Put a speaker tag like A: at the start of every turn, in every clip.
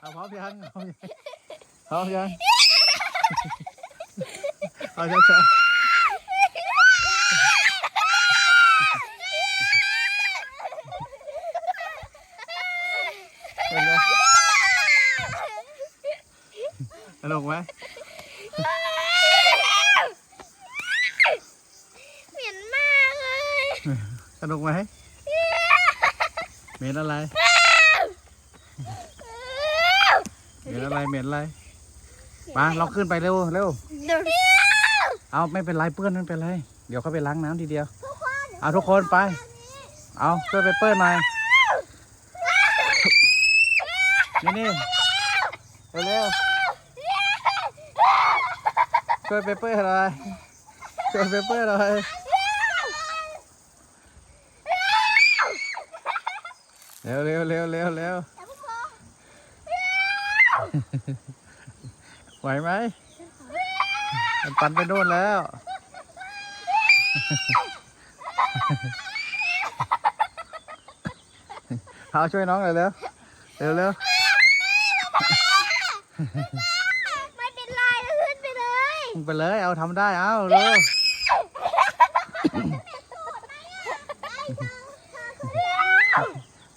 A: เอาพร้อมยังพร้อมยังพร้อมยัง เอาช้าๆเป็นไงสนุกไหม
B: เหม็นมากเลย
A: สนุกไหมเหม็นอะไรเหม็นอะไรเหม็นอะไรมาเราขึ้นไปเร็วเร็ว
B: เดี๋ยว
A: เอาไม่เป็นไรเปื้อนไม่เป็นไร เดี๋ยวเขาไปล้างน้ำทีเดียวเอาทุกคนไป เอาช่วยไปเปื้อนหน่อยนี่นี่เร็วๆช่วยไปเปื้อนหน่อยช่วยไปเปื้อนหน่อยเร็วเร็วเร็วเร็วเร็ว ไหวไหมมันปันไปโน่นแล้ว เอาช่วยน้องหน่อยเร็วเร็วเร็ว
B: ไม่เป็นไรแล้วขึ้นไปเลย
A: มึงไปเลย เอาทำได้ เอาเร็ว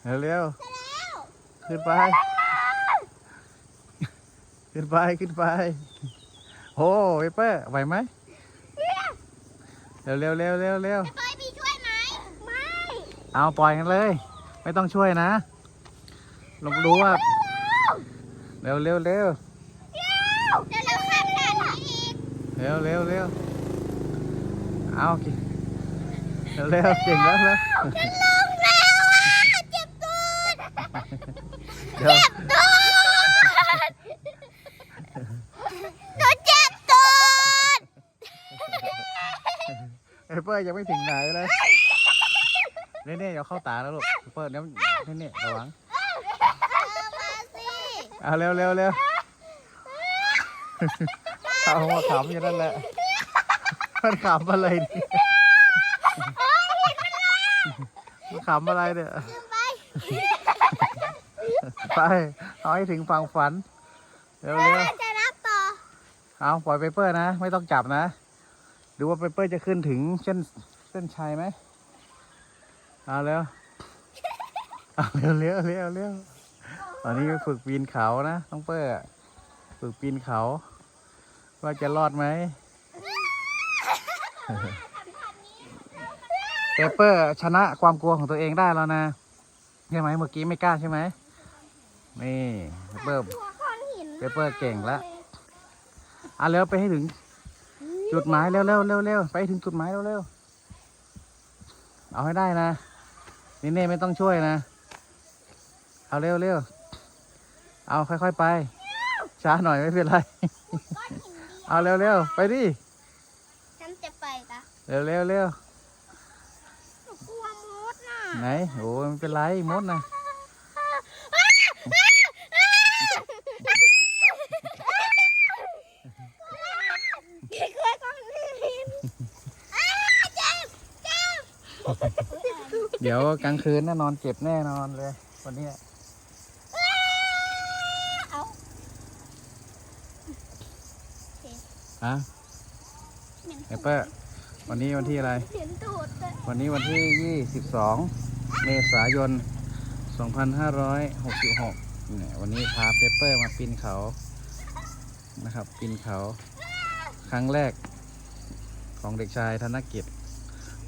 A: เร็วเร็วขึ้นไป ขึ้นไปขึ้นไปโอ้เวเปอร์ไหวไหมเร็วเร็วเร็วเร็วเร็ว
B: ไปพี่ช่วยไหมไม่
A: เอาปล่อยกันเลย ไม่ต้องช่วยนะลองดูว่าเร็วเร็วเร็ว
B: เดี๋ยวเราข้ามด่านนี้อีก
A: เร็วเร็วเร็วเอาเก่งเร็วเร็วเก่งแล้วแล้ว
B: จะลงแล้วอะเจ็บตูด
A: เดี๋ยว
B: ตูดหนูเจ็บตูด
A: เอเปอร์ยังไม่ถึงไหนเลยนี่นี่เดี๋ยวเข้าตาแล้วลูกเอเปอร์เดี๋ยวนี่นี่ระวัง
B: เอามาสิ
A: เอาเร็วเร็วเร็วเอามาขำอย่างนั้นแหละมันขำอะไรเนี่ยมันขำอะไรเนี่ย
B: ไป
A: ไปเอาให้ถึงฝั่งฝันเร็วเร็ว
B: จะรับต่อ
A: เอาปล่อยเปเปอร์นะ ไม่ต้องจับนะ ดูว่าเปเปอร์จะขึ้นถึงเส้นเส้นชัยไหมเอาเร็วเอาเร็วเร็วเร็วเร็วตอนนี้ฝึกปีนเขานะต้องเปอร์ฝึกปีนเขา ว่าจะรอดไหมเปเปอร์ชนะความกลัวของตัวเองได้แล้วนะใช่ไหมเมื่อกี้ไม่กล้าใช่ไหมนี่เปเปอร์
B: หัวก้อนหิน
A: เปเปอร์เก่งแล้วอะเร็วไปให้ถึง จุดหมายเร็วเร็วเร็วเร็วไปให้ถึงจุดหมายเร็วเร็วเอาให้ได้นะนี่เน่ไม่ต้องช่วยนะ เอาเร็วเร็วเอาค่อยๆไป ช้าหน่อยไม่เป็นไร
B: ก้อนหินดี
A: เอาเร็วเร็วไปดิ
B: ฉันจะไปกะ
A: เร็วเร็วเร็ว
B: หนูกลัวมดน่ะ
A: ไหนโอ้ยไม่เป็นไรมดนะ
B: กลัวก้อนหินอ้าเจ็บเจ็บ
A: เดี๋ยวกลางคืนน่ะนอนเจ็บแน่นอนเลย วันเนี้ย
B: เอา
A: ฮะ
B: เหม็น
A: เปเปอร์วันนี้วันที่อะไร
B: เหม็นตูดเลย
A: วันนี้วันที่ 22 เมษายน 2566เนี่ยวันนี้พาเปเปอร์มาปีนเขา นะครับปีนเขา ครั้งแรกของเด็กชายธนกิจ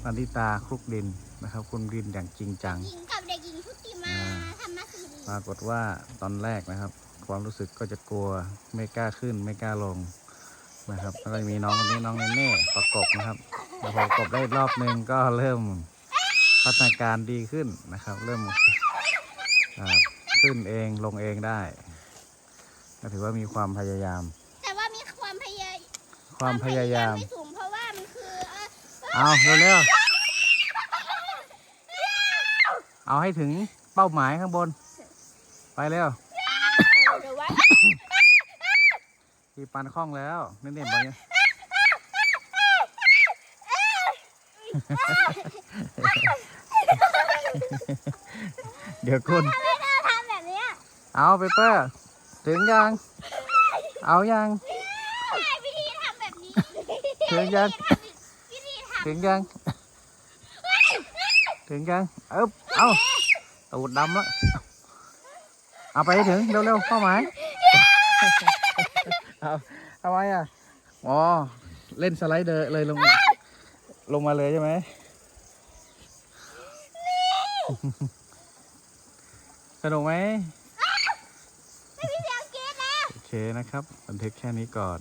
A: ปันติตาครุกดิน นะครับ คุณดินอย่างจริงจัง
B: หญิงกับเด็กหญิงชุติมา
A: อ่า
B: ธรรมศิริ
A: ปรากฏว่าตอนแรกนะครับ ความรู้สึกก็จะกลัวไม่กล้าขึ้นไม่กล้าลงนะครับแล้วก็มีน้องคนนี้น้องเนเน่ประกบนะครับแล้วพอประกบได้รอบหนึ่งก็เริ่มพัฒนาการดีขึ้นนะครับ เริ่มอ่าขึ้นเองลงเองได้ก็ถือว่ามีความพยายาม
B: แต่ว่ามีความพยายาม
A: ความพยายาม
B: ไม่สูงเพราะว่ามันคือ เอ่อ
A: เอาเร็วๆ เอาให้ถึงเป้าหมายข้างบน ไปเร็ว
B: เดี๋ยวไว้
A: ทีปันคล่องแล้วเน่นๆไปเนี่ยเดี๋ยวคุณ
B: ไม่น่าทำแบบเนี้ย
A: เอาเปเปอร์ถึงยัง เอายัง
B: วิธีทำแบบนี้
A: ถึงยัง
B: วิธีท
A: ถึงยัง ถึงยังเอ๊บเอาตูดดำแล้วเอาไปให้ถึงเร็วๆเข้าหมายเอาทำไมอะอ๋อเล่นสไลเดอร์เลยลง ลงมาเลยใช่ไหมสนุกไหมำ
B: ไม่มีเสียงกรี๊ดแล้ว
A: โอเคนะครับบันทึกแค่นี้ก่อน